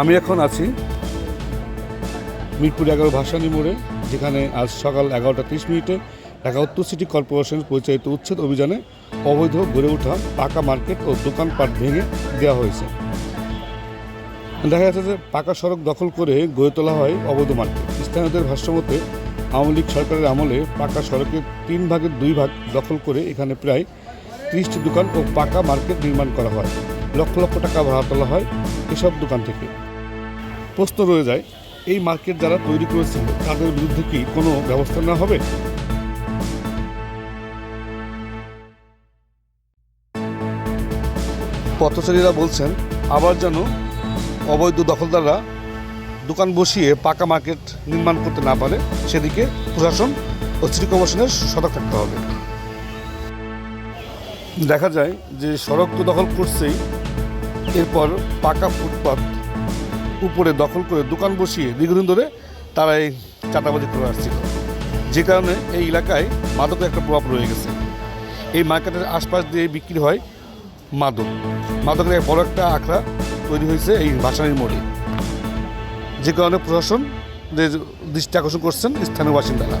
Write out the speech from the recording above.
আমি এখন আছি মিরপুর এগারো ভাসানী মোড়ে, যেখানে আজ সকাল এগারোটা তিরিশ মিনিটে ঢাকা উত্তর সিটি কর্পোরেশন পরিচালিত উচ্ছেদ অভিযানে অবৈধ গড়ে ওঠা পাকা মার্কেট ও দোকানপাট ভেঙে দেওয়া হয়েছে। দেখা যাচ্ছে যে পাকা সড়ক দখল করে গড়ে তোলা হয় অবৈধ মার্কেট। স্থানীয়দের ভাষ্যমতে, আওয়ামী লীগ সরকারের আমলে পাকা সড়কের তিন ভাগের দুই ভাগ দখল করে এখানে প্রায় ত্রিশটি দোকান ও পাকা মার্কেট নির্মাণ করা হয়। লক্ষ লক্ষ টাকা ভাড়া তোলা হয় এসব দোকান থেকে। প্রশ্ন রয়ে যায় এই মার্কেট যারা তৈরি করেছিল তাদের বিরুদ্ধে কি কোনো ব্যবস্থা নেওয়া হবে? পথচারীরা বলছেন আবার যেন অবৈধ দখলদাররা দোকান বসিয়ে পাকা মার্কেট নির্মাণ করতে না পারে সেদিকে প্রশাসন ও সিটি কর্পোরেশনের সতর্ক থাকতে হবে। দেখা যায় যে সড়ক তো দখল করছেই এরপর পাকা ফুটপাত উপরে দখল করে দোকান বসিয়ে দীর্ঘদিন ধরে তারা এই চাঁদাবাজি করে আসছিল। যে কারণে এই এলাকায় মাদকের একটা প্রভাব রয়ে গেছে। এই মার্কেটের আশপাশ দিয়ে বিক্রি হয় মাদক। মাদকের এক বড় একটা আখড়া তৈরি হয়েছে এই ভাসানির মোড়ে। যে কারণে প্রশাসন দৃষ্টি আকর্ষণ করছেন স্থানীয় বাসিন্দারা।